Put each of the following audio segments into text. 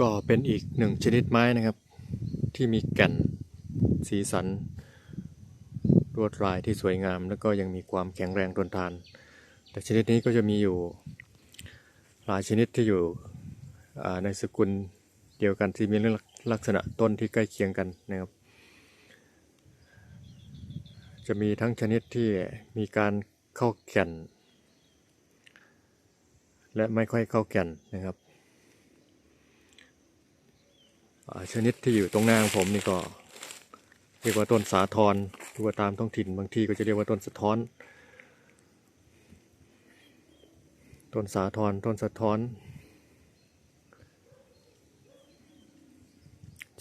ก็เป็นอีกหนึ่งชนิดไม้นะครับ ที่มีแก่นสีสันลวดลายที่สวยงาม แล้วก็ยังมีความแข็งแรงทนทาน แต่ชนิดนี้ก็จะมีอยู่หลายชนิดที่อยู่ในสกุลเดียวกันที่มีลักษณะต้นที่ใกล้เคียงกันนะครับ จะมีทั้งชนิดที่มีการเข้าแก่น และไม่ค่อยเข้าแก่นนะครับ อ่า ชนิดที่อยู่ตรงหน้าของผมนี่ก็เรียกว่าต้นสาทรหรือว่าตามท้องถิ่นบางที่ก็จะเรียกว่าต้นสะท้อน ต้นสาทรต้นสะท้อน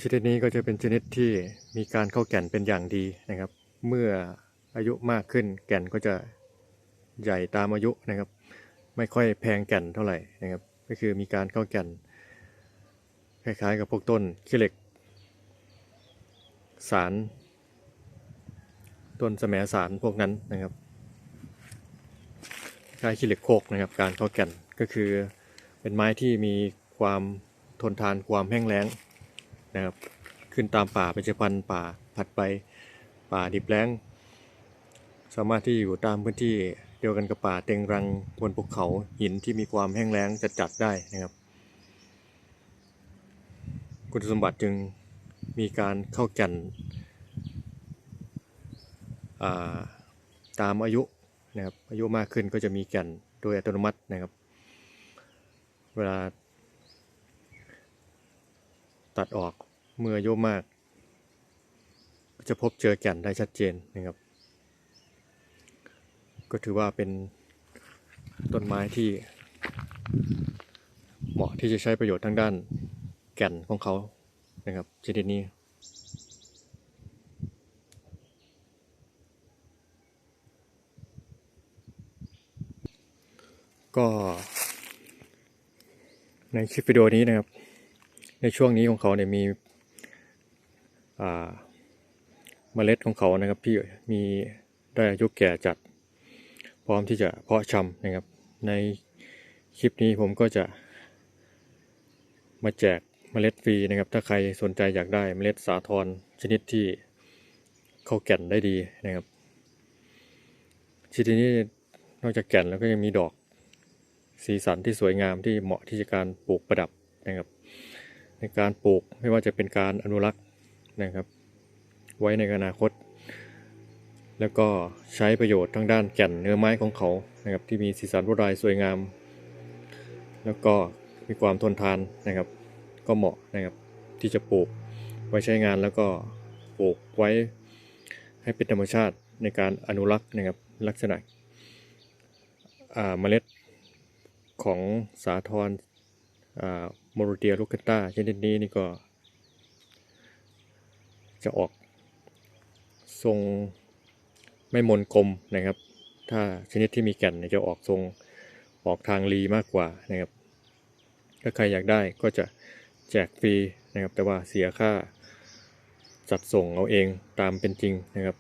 ชนิดนี้ก็จะเป็นชนิดที่มีการเข้าแก่นเป็นอย่างดีนะครับ เมื่ออายุมากขึ้นแก่นก็จะใหญ่ตามอายุนะครับ ไม่ค่อยแพงแก่นเท่าไหร่นะครับ ก็คือมีการเข้าแก่น คล้ายๆกับพวกต้นขี้เหล็ก สาร ต้นแสมสารพวกนั้นนะครับคล้ายขี้เหล็กโคกนะครับ การเข้าแก่นก็คือเป็นไม้ที่มีความทนทานความแห้งแล้งนะครับ ขึ้นตามป่าเป็นพันธุ์ป่าผัดไปป่าดิบแล้ง สามารถที่อยู่ตามพื้นที่เดียวกันกับป่าเต็งรังบนภูเขาหินที่มีความแห้งแล้งจัดได้นะครับ คุณสมบัติจึงมีการเข้าแก่นาตามอายุนะครับอายุมากขึ้นก็จะมีแก่นโดยอัตโนมัตินะครับ เวลา ตัดออกเมื่ออายุมาก จะพบเจอแก่นได้ชัดเจนนะครับ ก็ถือว่าเป็นต้นไม้ที่เหมาะที่จะใช้ประโยชน์ทางด้าน แก่นของเขานะครับชนิดนี้ ก็ในคลิปวิดีโอนี้นะครับ ในช่วงนี้ของเขาเนี่ยมีเมล็ดของเขานะครับที่มีได้อายุแก่จัด พร้อมที่จะเพาะชำนะครับ ในคลิปนี้ผมก็จะมาแจก มล็ดฟรีนะครับ ถ้าใครสนใจอยากได้เมล็ดสาทรชนิดที่เข้าแก่นได้ดีนะครับชนิดนี้นอกจากแก่นแล้วก็ยังมีดอกสีสันที่สวยงามที่เหมาะที่จะการปลูกประดับนะครับ ในการปลูกไม่ว่าจะเป็นการอนุรักษ์นะครับ ไว้ในอนาคต แล้วก็ใช้ประโยชน์ทางด้านแก่นเนื้อไม้ของเขานะครับ ที่มีสีสันลวดลายสวยงาม แล้วก็มีความทนทานนะครับ ก็เหมาะนะครับ ที่จะปลูกไว้ใช้งานแล้วก็ปลูกไว้ให้เป็นธรรมชาติในการอนุรักษ์นะครับลักษณะเมล็ดของสาทรโมโรเดียลูกตาชนิดนี้นี่ก็ จะออกทรงไม่มนกลมนะครับ ถ้าชนิดที่มีแก่นจะออกทรงออกทางรีมากกว่านะครับ ถ้าใครอยากได้ก็จะ แจกฟรีนะครับ แต่ว่าเสียค่าจัดส่งเอาเองตามเป็นจริงนะครับ